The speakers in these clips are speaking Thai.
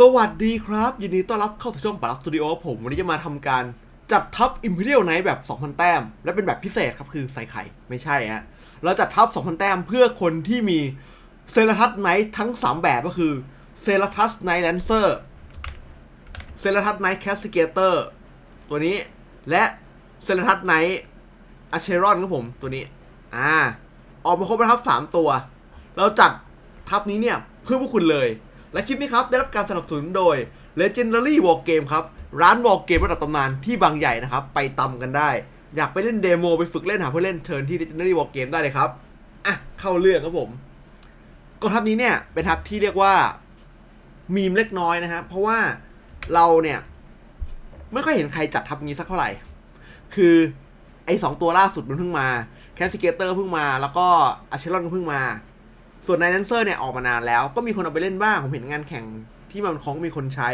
สวัสดีครับ ยินดีต้อนรับเข้าสู่ช่องปารักสตูดิโอผมวันนี้จะมาทำการจัดทัพ Imperial Knight แบบ 2,000 แต้ม และเป็นแบบพิเศษครับ คือใส่ไข่ ไม่ใช่ฮะเราจัดทัพ 2,000 แต้มเพื่อคนที่มีเซราทัสไนท์ทั้ง 3 แบบก็คือเซราทัสไนท์แลนเซอร์เซราทัสไนท์แคสซิเกเตอร์ตัวนี้ และเซราทัสไนท์อะเชรอนครับผมตัวนี้อ่าออกมาครบแล้วครับ3ตัว เราจัดทัพนี้เนี่ยเพื่อพวกคุณเลย และคลิปนี้ครับได้รับการสนับสนุนโดย Legendary War Game ครับ ร้าน War Game ระดับตำนานที่บางใหญ่นะครับ ไปตำกันได้ อยากไปเล่นเดโมไปฝึกเล่นหาเพื่อนเล่นเชิญที่ Legendary War Game ได้เลยครับ อะ เข้าเรื่องครับผมกองทัพนี้เนี่ยเป็นทัพที่เรียกว่ามีมเล็กน้อยนะฮะเพราะว่าเราเนี่ยไม่ค่อยเห็นใครจัดทัพนี้สักเท่าไหร่ คือไอ้สองตัวล่าสุดมันเพิ่งมาแคสซิเกเตอร์เพิ่งมา แล้วก็อาเชลอนก็เพิ่งมา ส่วนไนแลนเซอร์เนี่ยออกมานานแล้ว ก็มีคนเอาไปเล่นบ้างผมเห็นงานแข่งที่มันของมีคนใช้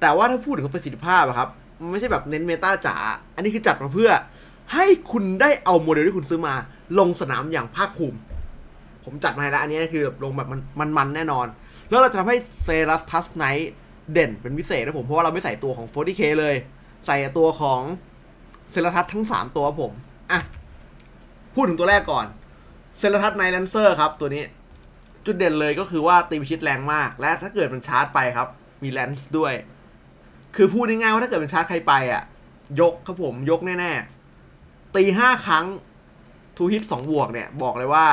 แต่ว่าถ้าพูดถึงประสิทธิภาพอะครับมันไม่ใช่แบบเน้นเมตาจ๋าอันนี้คือจัดมาเพื่อ ให้คุณได้เอาโมเดลที่คุณซื้อมา ลงสนามอย่างภาคภูมิ ผมจัดมาให้แล้ว อันนี้คือแบบลงแบบมันมันแน่นอน แล้วเราจะทำให้เซรัทัสไนท์เด่นเป็นพิเศษนะผมเพราะว่าเราไม่ใส่ตัวของ 40k เลย ใส่ตัวของเซรัทัสทั้ง 3 ตัวผมอะพูดถึงตัวแรกก่อน เซราทัสไนแลนเซอร์ครับตัวนี้ จุดเด่นเลยก็คือว่าตีพิชิตแรงมาก และถ้าเกิดมันชาร์จไปครับ มีแลนส์ด้วย คือพูดง่ายๆว่าถ้าเกิดมันชาร์จใครไปอะ ยกครับผมยกแน่ๆ ตีห้าครั้งทูฮิตสองบวกเนี่ย บอกเลยว่า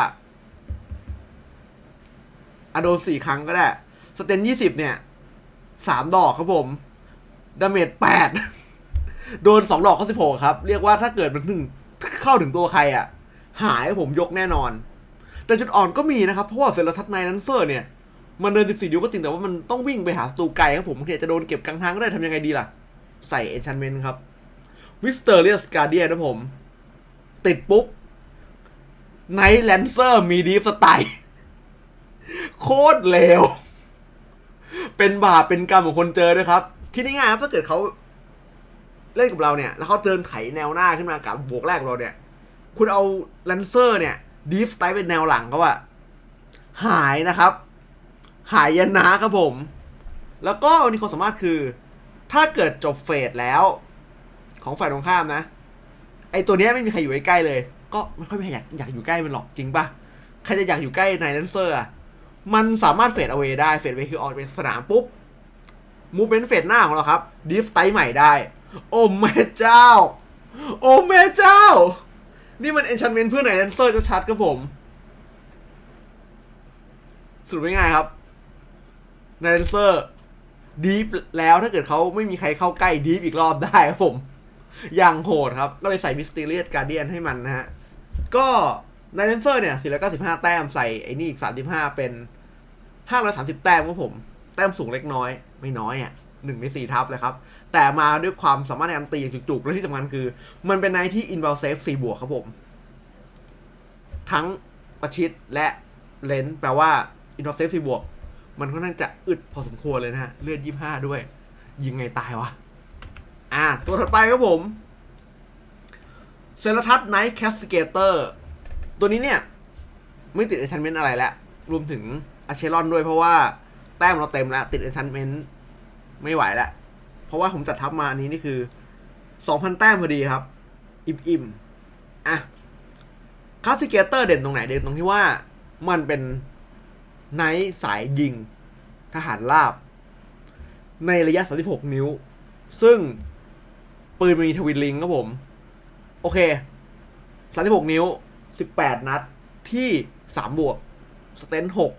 อโดนสี่ครั้งก็ได้ สเตนยี่สิบเนี่ยสามดอกครับผมดาเมจแปดโดนสองดอกก็สิบหกครับ เรียกว่าถ้าเกิดมันถึงเข้าถึงตัวใครอะ หายผมยกแน่นอน แต่จุดอ่อนก็มีนะครับ เพราะว่าเซราทัสไนนันเซอร์เนี่ย มันเดิน 14นิ้วก็จริงแต่ว่ามันต้องวิ่งไปหาศัตรูไกลครับผมบางทีจะโดนเก็บกลางทางก็ได้ทำยังไงดีล่ะ ใส่เอนชันเมนครับวิสเตอร์เรียสการเดียนะผม ติดปุ๊บไนท์แลนเซอร์มีดีฟสไตล์โคตรเลว เป็นบาปเป็นกรรมของคนเจอด้วยครับคิดง่ายๆครับถ้าเกิดเขาเล่นกับเราเนี่ย แล้วเขาเดินไถแนวหน้าขึ้นมากับบวกแรกเราเนี่ย คุณเอาแลนเซอร์เนี่ยดีฟสไตล์เป็นแนวหลังเขาอะหายนะครับ หายยันนะครับผม แล้วก็วันนี้ความสามารถคือ ถ้าเกิดจบเฟสแล้ว ของฝ่ายตรงข้ามนะ ไอตัวเนี้ยไม่มีใครอยู่ใกล้เลย ก็ไม่ค่อยมีใครอยากอยากอยู่ใกล้มันหรอกจริงปะใครจะอยากอยู่ใกล้ในแลนเซอร์อะมันสามารถเฟดเอา a y ได้เฟดเอา a y คือออกเป็นสนามปุ๊บมูเป็นเฟดหน้าของเราครับดีฟสไตล์ใหม่ได้ โอ้แม่เจ้า โอ้แม่เจ้า นี่มันเอนชันเมนเพื่อไหนแลนเซอร์ชัดๆครับผมสรุปง่ายครับแลนเซอร์ดีฟแล้วถ้าเกิดเขาไม่มีใครเข้าใกล้ดีฟอีกรอบได้ครับผม อย่างโหดครับ ก็เลยใส่มิสต r เ u ีย g การเดียนให้มันนะฮะ ก็ในเลนเซอร์เนี่ย 495 แต้มใส่ไอ้นี่อีก 35 เป็น 530 แต้มครับผม แต้มสูงเล็กน้อย ไม่น้อยอะหนึ่งในสี่ทับเลยครับ แต่มาด้วยความสามารถในการตีอย่างจุกๆ และที่สำคัญคือ มันเป็นไนท์ที่อินว l ลเซฟ4บวกครับผม ทั้งประชิดและเลนแปลว่าอินว l ลเซฟ4บวก มันค่อนข้างจะอึดพอสมควรเลยนะฮะ เลือด25ด้วย ยิงไงตายวะ อ่า ตัวถัดไปครับผมเซราทัสไนท์แคสเกเตอร์ตัวนี้เนี่ย ไม่ติดเอนชันเมนต์อะไรแล้วรวมถึงอาเชลอนด้วยเพราะว่าแต้มเราเต็มแล้ว ติดเอนชันเมนต์ไม่ไหวแล้ว เพราะว่าผมจัดทับมาอันนี้นี่คือ2,000แต้มพอดีครับ อิ่มอิ่มอะคาสิเกเตอร์เด่นตรงไหนเด่นตรงที่ว่ามันเป็นไนท์สายยิงทหารราบ ในระยะ 36 นิ้ว ซึ่งปืนมันมีทวินลิงครับผม โอเค 36 นิ้ว 18 นัดที่ 3 บวก สเตน6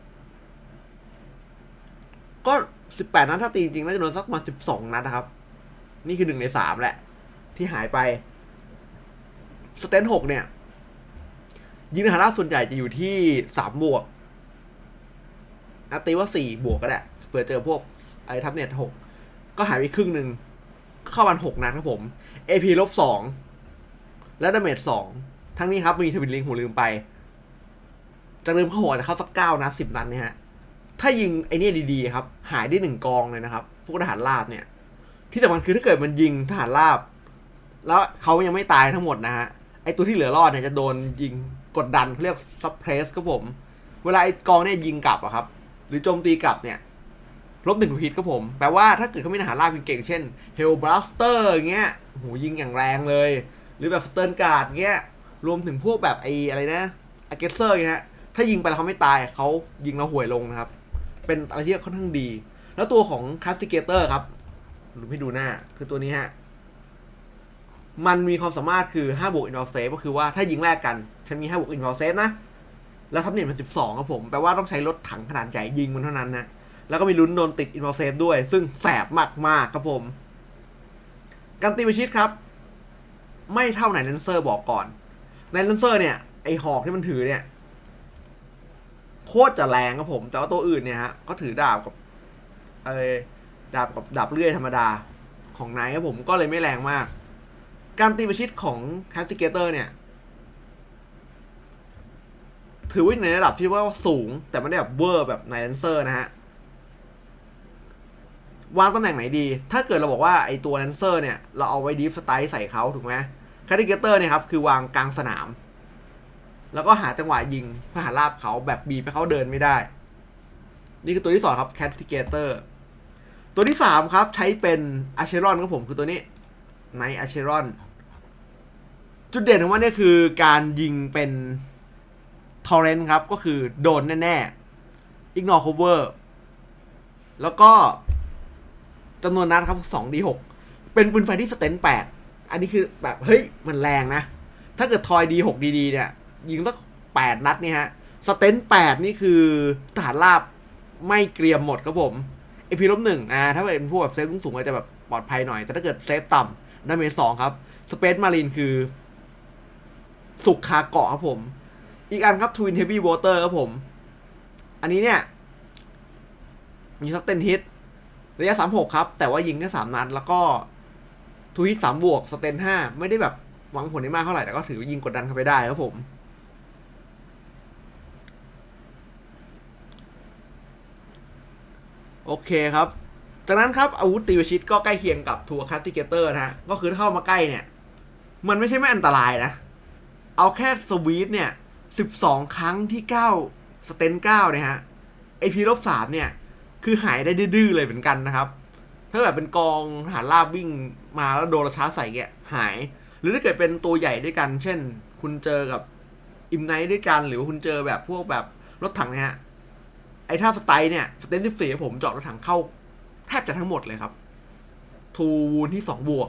ก็ 18นัดถ้าตีจริงน่าจะโดนสักประมาณ12นัดนะครับ นี่คือ1ใน3แหละ ที่หายไป สเตน6เนี่ย ยิงในฐานะส่วนใหญ่จะอยู่ที่3บวกอะตีว่า4บวกก็ได้เผื่อเจอพวกไอ้ทับเน็ต6ก็หายไปครึ่งหนึ่งเข้ามัน6นัดครับผม AP ลบ2และดาเมจ2ทั้งนี้ครับมีทวินลิงผมลืมไป จะลืมเข้าหัวจะเข้าสักเก้านัดสิบนัดเนี่ยฮะ ถ้ายิงไอ้เนี่ยดีๆครับ หายได้หนึ่งกองเลยนะครับ พวกทหารราบเนี่ย ที่สำคัญคือถ้าเกิดมันยิงทหารราบ แล้วเขายังไม่ตายทั้งหมดนะฮะ ไอตัวที่เหลือรอดเนี่ยจะโดนยิงกดดันเขาเรียกซับเพรสครับผม เวลาไอกองเนี่ยยิงกลับอะครับ หรือโจมตีกลับเนี่ยลบหนึ่งฮิตครับผม แปลว่าถ้าเกิดเขามีทหารราบเก่งๆเช่นเฮลบลัสเตอร์เงี้ยโหยิงอย่างแรงเลย หรือแบบสเติร์นการ์ดเงี้ย รวมถึงพวกแบบไอ้อะไรนะอเกเซอร์เงี้ยถ้ายิงไปแล้วเขาไม่ตายเขายิงเราห่วยลงนะครับ เป็นอะไรที่ค่อนข้างดี แล้วตัวของคาสติเกเตอร์ครับหรือให้ดูหน้าคือตัวนี้ฮะ มันมีความสามารถคือ5บวกอินวอลเซฟก็คือว่าถ้ายิงแรกกัน ฉันมี5บวกอินวอลเซฟนะ แล้วทับเน็ตมัน 12 ครับผม แปลว่าต้องใช้รถถังขนาดใหญ่ยิงมันเท่านั้นนะ แล้วก็มีลุ้นโดนติดอินวอลเซฟด้วย ซึ่งแสบมากๆครับผม การตีประชิดครับ ไม่เท่าไหนเลนเซอร์บอกก่อนในเลนเซอร์เนี่ยไอหอกที่มันถือเนี่ย โคตรจะแรงครับผม แต่ว่าตัวอื่นเนี่ยฮะก็ถือดาบกับเออดาบกับดาบเลื่อยธรรมดาของไนท์ครับผมก็เลยไม่แรงมาก การตีประชิดของคสติเกเตอร์เนี่ย ถือว่าในระดับที่ว่าสูง แต่ไม่ได้แบบเวอร์แบบในเลนเซอร์นะฮะวางตำแหน่งไหนดี ถ้าเกิดเราบอกว่าไอตัวเลนเซอร์เนี่ย เราเอาไว้ดีฟสไตล์ใส่เขาถูกไหมคาติเกเตอร์เนี่ยครับคือวางกลางสนาม แล้วก็หาจังหวะยิงเพื่อหาลาบเขาแบบบีบให้เขาเดินไม่ได้ นี่คือตัวที่สองครับแคติเกเตอร์ตัวที่สามครับใช้เป็นอาเชรอนครับผมคือตัวนี้ในอาเชรอนจุดเด่นของมันเนี่ยคือการยิงเป็นทอร์เรนต์ครับ ก็คือโดนแน่ๆ ignore cover แล้วก็จำนวนนัดครับ 2d6 เป็นปืนไฟที่สเตน8อันนี้คือแบบ เฮ้ย มันแรงนะ ถ้าเกิดทอย d6 ดีๆเนี่ย ยิงสัก8นัดนี่ฮะ สเตน8นี่คือทหารราบไม่เกรียมหมดครับผมเอพีลบหนึ่งอ่าถ้าเป็นพวกแบบเซฟสูงๆอาจจะแบบปลอดภัยหน่อย แต่ถ้าเกิดเซฟต่ำดาเมจสองครับสเปซมารีนคือ สุกคาเกาะครับผม อีกอันครับทวินเฮฟวี่วอเตอร์ครับผม อันนี้เนี่ย มีสักเต้นฮิตระยะ36ครับ แต่ว่ายิงแค่3นัด แล้วก็ทูฮิตสามบวกสเตน5ไม่ได้แบบหวังผลได้มากเท่าไหร่แต่ก็ถือว่ายิงกดดันเข้าไปได้ครับผม โอเคครับ จากนั้นครับอาวุธตีประชิดก็ใกล้เคียงกับทัวร์คาสติเกเตอร์นะฮะ ก็คือถ้าเข้ามาใกล้เนี่ย มันไม่ใช่ไม่อันตรายนะ เอาแค่สวีทเนี่ย12ครั้งที่9สเตน9เนี่ยฮะไอพีลบสามเนี่ย คือหายได้ดื้อเลยเหมือนกันนะครับ ถ้าแบบเป็นกองทหารราบวิ่งมาแล้วโดนระช้าใส่เงี้ยหาย หรือถ้าเกิดเป็นตัวใหญ่ด้วยกัน เช่น คุณเจอกับอิมไนท์ด้วยกัน หรือว่าคุณเจอแบบพวกแบบรถถังเนี่ยฮะ อ้ท่าสไตล์เนี่ยสเตนที่สี่ผมเจาะรถถังเข้าแทบจะทั้งหมดเลยครับทูวูนที่2บวก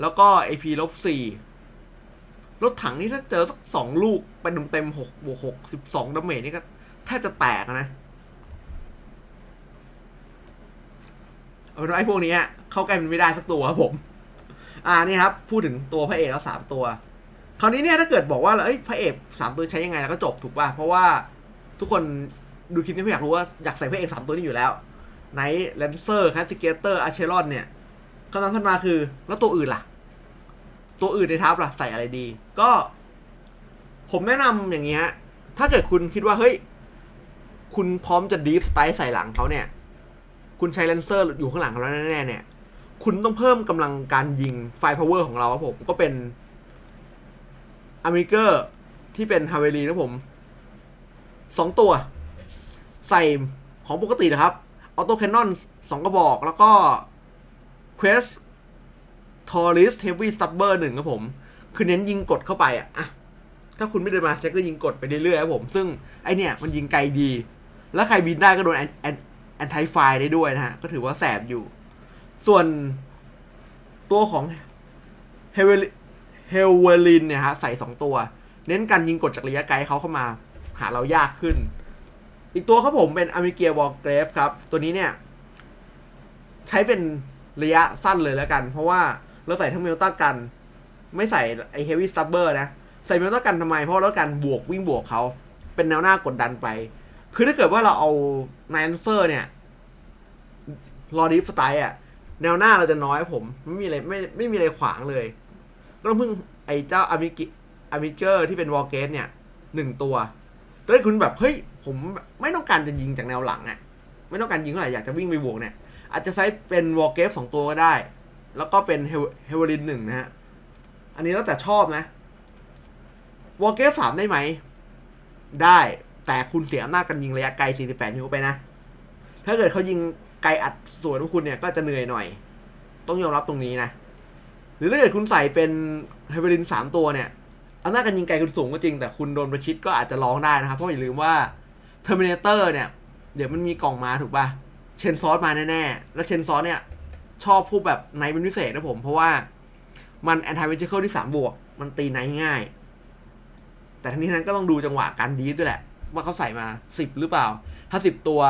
แล้วก็ไอพีลบสี่รถถังนี่ถ้าเจอสักสองลูกไปเต็มๆหกบวกหกสิบสองดาเมจนี่ก็แทบจะแตกนะเอาเป็นว่าไอ้พวกนี้เข้าใกล้มันไม่ได้สักตัวครับผม อ่านี่ครับ พูดถึงตัวพระเอกแล้วสามตัว คราวนี้เนี่ยถ้าเกิดบอกว่าเอ้ยพระเอกสามตัวใช้ยังไงแล้วก็จบถูกป่ะ เพราะว่าทุกคน ดูคลิปนี้ไม่อยากรู้ว่าอยากใส่พระเอกสามตัวนี้อยู่แล้วไนท์แลนเซอร์แคสติเกเตอร์อาเชรอนเนี่ยคำถามขึ้นมาคือ แล้วตัวอื่นล่ะ ตัวอื่นในทับล่ะ ใส่อะไรดี ก็ ผมแนะนำอย่างนี้ฮะ ถ้าเกิดคุณคิดว่า เฮ้ย คุณพร้อมจะดีฟสไตล์ใส่หลังเขาเนี่ย คุณใช้เลนเซอร์อยู่ข้างหลังเขาแล้วแน่ๆเนี่ย คุณต้องเพิ่มกำลังการยิงไฟพาวเวอร์ของเราครับผม ก็เป็นอเมริเกอร์ที่เป็นฮาเวลีนะผมสองตัว ใส่ของปกตินะครับออโต้แคนนอนสองกระบอกแล้วก็เควสทอริสเฮฟวี่สตับเบอร์หนึ่งครับผม คือเน้นยิงกดเข้าไปอะอะถ้าคุณไม่เดินมาเช็คก็ยิงกดไปเรื่อยๆครับผม ซึ่งไอเนี่ยมันยิงไกลดี แล้วใครบินได้ก็โดนแอนแอนแอนไทไฟได้ด้วยนะฮะ ก็ถือว่าแสบอยู่ ส่วนตัวของเฮเวเฮเวลินเนี่ยฮะใส่สองตัว เน้นการยิงกดจากระยะไกลเขาเข้ามา หาเรายากขึ้น อีกตัวครับผมเป็นอเมริเกียวอลเกรฟครับ ตัวนี้เนี่ย ใช้เป็นระยะสั้นเลยแล้วกัน เพราะว่าเราใส่ทั้งเมลต้ากัน ไม่ใส่ไอเฮฟวี่ซับเบอร์นะ ใส่เมลต้ากันทำไม เพราะแล้วกันบวกวิ่งบวกเขา เป็นแนวหน้ากดดันไป คือถ้าเกิดว่าเราเอาไนนเซอร์เนี่ยรอดีฟสไตล์อะแนวหน้าเราจะน้อยผม ไม่มีอะไรไม่ไม่มีอะไรขวางเลย ก็ต้องพึ่งไอเจ้าอามิกิอามิเกอร์ที่เป็นวอลเกสเนี่ยหนึ่งตัวถ้าคุณแบบ เฮ้ย ผมไม่ต้องการจะยิงจากแนวหลังอะไม่ต้องการยิงเท่าไหร่อยากจะวิ่งไปบวกเนี่ย อาจจะใช้เป็นวอลเกฟสองตัวก็ได้ แล้วก็เป็นเฮเวลินหนึ่งนะฮะ อันนี้แล้วแต่ชอบนะวอลเกฟสามได้ไหม ได้แต่คุณเสียอำนาจการยิงระยะไกล 48 นิ้วไปนะ ถ้าเกิดเขายิงไกลอัดสวนของคุณเนี่ยก็จะเหนื่อยหน่อย ต้องยอมรับตรงนี้นะ หรือถ้าเกิดคุณใส่เป็นเฮเวอรินสามตัวเนี่ยอำนาจการยิงไกลคุณสูงก็จริง แต่คุณโดนประชิดก็อาจจะร้องได้นะครับ เพราะอย่าลืมว่า เทอร์มินาเตอร์เนี่ย เดี๋ยวมันมีกล่องมาถูกปะเชนซอสมาแน่ๆ แล้วเชนซอสเนี่ย ชอบพูดแบบไนท์เป็นพิเศษนะผม เพราะว่ามันแอนตี้เวจิเคิลที่สามบวก มันตีไนท์ง่าย แต่ทั้งนี้ทั้งนั้นก็ต้องดูจังหวะการดีฟด้วยแหละ ว่าเขาใส่มาสิบหรือเปล่า ถ้าสิบตัว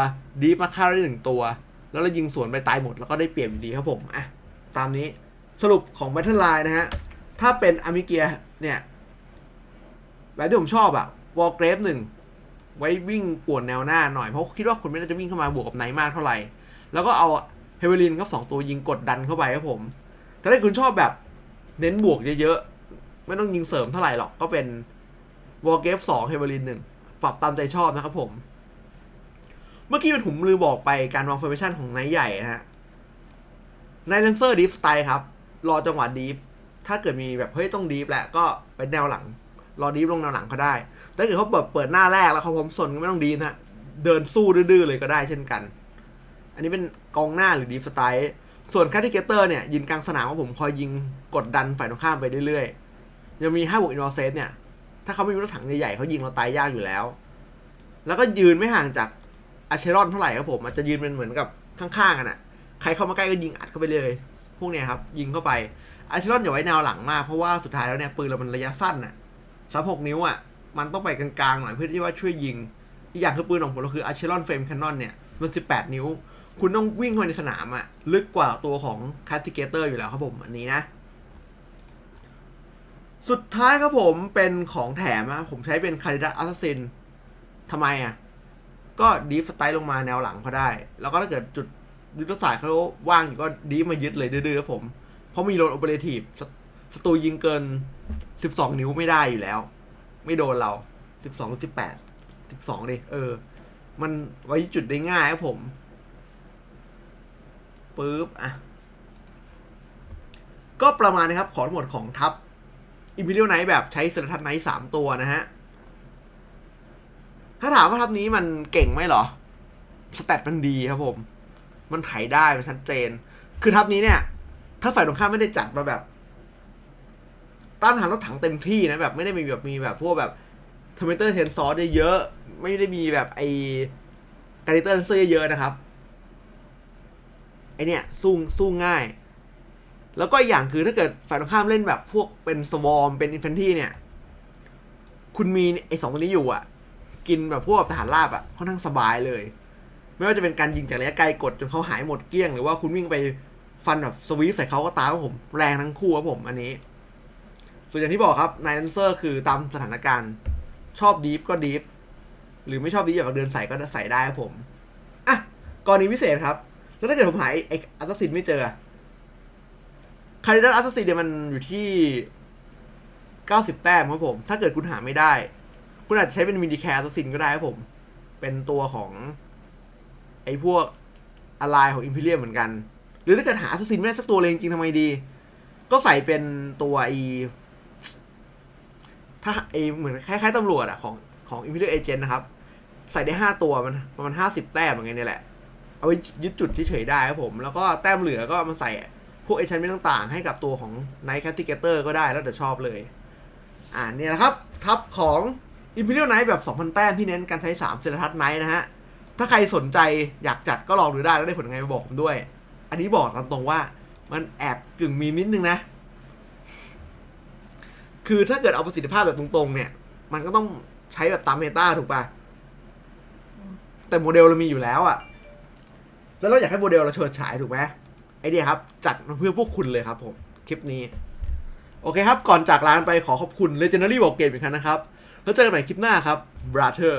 ดีฟมาฆ่าได้หนึ่งตัว แล้วเรายิงสวนไปตายหมดแล้วก็ได้เปรียบอยู่ดีครับผมอะตามนี้สรุปของ Battle Line นะฮะ ถ้าเป็นอามิเกียเนี่ย แบบที่ผมชอบอะวอลเกรฟหนึ่ง ไว้วิ่งป่วนแนวหน้าหน่อย เพราะคิดว่าคุณไม่น่าจะวิ่งเข้ามาบวกกับไนท์มากเท่าไหร่ แล้วก็เอาเฮเวลินก็สองตัวยิงกดดันเข้าไปครับผม แต่ถ้าคุณชอบแบบเน้นบวกเยอะๆ ไม่ต้องยิงเสริมเท่าไหร่หรอก ก็เป็นวอลเกฟสองเฮเวลินหนึ่งปรับตามใจชอบนะครับผม เมื่อกี้เป็นผมลืมบอกไปการวางฟอร์เมชั่นของไนท์ใหญ่นะฮะไนท์เลนเซอร์ดีฟสไตล์ครับ รอจังหวะดีฟถ้าเกิดมีแบบเฮ้ยต้องดีฟแหละก็ไปแนวหลัง รอดีฟลงแนวหลังเขาได้ถ้าเกิดเขาเปิดเปิดหน้าแรกแล้วเขาพร้อมสนก็ไม่ต้องดีนะฮะเดินสู้ดื้อเลยก็ได้เช่นกัน อันนี้เป็นกองหน้าหรือดีฟสไตล์ส่วนคาทิเกเตอร์เนี่ยยิงกลางสนามของผมคอยยิงกดดันฝ่ายตรงข้ามไปเรื่อยๆ ยังมี5บวกอินวอร์เซสเนี่ย ถ้าเขาไม่มีรถถังใหญ่ๆเขายิงเราตายยากอยู่แล้ว แล้วก็ยืนไม่ห่างจากอาเชรอนเท่าไหร่ครับผมอาจจะยืนเป็นเหมือนกับข้างๆกันอะใครเข้ามาใกล้ก็ยิงอัดเข้าไปเลย พวกเนี้ยครับยิงเข้าไปอาเชรอนอย่าไว้แนวหลังมากเพราะว่าสุดท้ายแล้วเนี่ยปืนเรามันระยะสั้นอะ สามหกนิ้วอะมันต้องไปกลางๆหน่อยเพื่อที่ว่าช่วยยิง อีกอย่างคือปืนของผมเราคืออาเชรอนเฟรมแคนนอนเนี่ย มัน 18 นิ้ว คุณต้องวิ่งเข้าไปในสนามอะลึกกว่าตัวของคาติเกเตอร์อยู่แล้วครับผมอันนี้นะ สุดท้ายครับผมเป็นของแถมอะผมใช้เป็นคาริดัสอัสซินทำไมอะก็ดีฟสไตล์ลงมาแนวหลังเขาได้ แล้วก็ถ้าเกิดจุดยุทธศาสตร์เขาว่างอยู่ก็ดีมายึดเลยดื้อๆครับผม เพราะมีโลนโอเปอเรทีฟ สตูยิงเกิน 12 นิ้วไม่ได้อยู่แล้ว ไม่โดนเรา 12 18 12ดิเออ มันไว้จุดได้ง่ายครับผมปึ๊บอะ ก็ประมาณนะครับ ขอหมดของทัพอิมพีเรียลไนท์แบบใช้เซนทัศไนท์สามตัวนะฮะ ถ้าถามว่าทัพนี้มันเก่งไหมเหรอ สแตทมันดีครับผม มันไถได้ มันชัดเจน คือทัพนี้เนี่ย ถ้าฝ่ายตรงข้ามไม่ได้จัดมาแบบ ต้านทานรถถังเต็มที่นะแบบไม่ได้มีแบบมีแบบพวกแบบเทอร์มิเตอร์เทนซอสเยอะๆไม่ได้มีแบบไอการิเตอร์เซอร์เยอะๆนะครับไอเนี่ยสู้สู้ง่าย แล้วก็อีกอย่างคือถ้าเกิดฝ่ายตรงข้ามเล่นแบบพวกเป็นสวอมเป็นอินฟันทีเนี่ย คุณมีไอสองตัวนี้อยู่อะ กินแบบพวกทหารราบอะค่อนข้างสบายเลย ไม่ว่าจะเป็นการยิงจากระยะไกลกดจนเขาหายหมดเกลี้ยง หรือว่าคุณวิ่งไปฟันแบบสวีทใส่เขาก็ตายครับผมแรงทั้งคู่ครับผมอันนี้ ส่วนอย่างที่บอกครับนายเลนเซอร์คือตามสถานการณ์ ชอบดีฟก็ดีฟหรือไม่ชอบดีฟอยากเดินใส่ก็ใส่ได้ครับผมอะกรณีพิเศษครับ แล้วถ้าเกิดผมหายไอ้อัลซินไม่เจอคาริดัสอัลซินเนี่ยมันอยู่ที่90แต้มครับผม ถ้าเกิดคุณหาไม่ได้ คุณอาจจะใช้เป็นมินิแคร์อัลซินก็ได้ครับผม เป็นตัวของ ไอ้พวกอะไรของอิมพีเรียมเหมือนกัน หรือถ้าเกิดหาอัลซินไม่ได้สักตัวเลยจริงๆทำไมดี ก็ใส่เป็นตัวไอ ถ้าไอเหมือนคล้ายๆตำรวจอะของของ Imperial Agent นะครับ ใส่ได้ 5 ตัวมันประมาณ 50 แต้มอย่างเงี้ยนี่แหละ เอาไว้ยึดจุดที่เฉยๆได้ครับผม แล้วก็แต้มเหลือก็มาใส่พวกเอชันไม่ต่างๆ ให้กับตัวของ Night Castigator ก็ได้แล้วแต่ชอบเลย อ่าเนี่ยนะครับ ทับของ Imperial Knight แบบ 2,000 แต้มที่เน้นการใช้3เซนทัศน์ไนท์นะฮะ ถ้าใครสนใจอยากจัดก็ลองดูได้แล้วได้ผลยังไงมาบอกผมด้วย อันนี้บอกตามตรงว่ามันแอบกึ่งมีนิดนึงนะ คือถ้าเกิดเอาประสิทธิภาพแบบตรงๆ เนี่ย มันก็ต้องใช้แบบตามเมตาถูกปะแต่โมเดลเรามีอยู่แล้วอะแล้วเราอยากให้โมเดลเราเฉิดฉายถูกไหมไอเดียครับ จัดมาเพื่อพวกคุณเลยครับผม คลิปนี้ โอเคครับ ก่อนจากลาไปขอขอบคุณ Legendary War Game อีกครั้งนะครับ แล้วเจอกันใหม่คลิปหน้าครับ Brother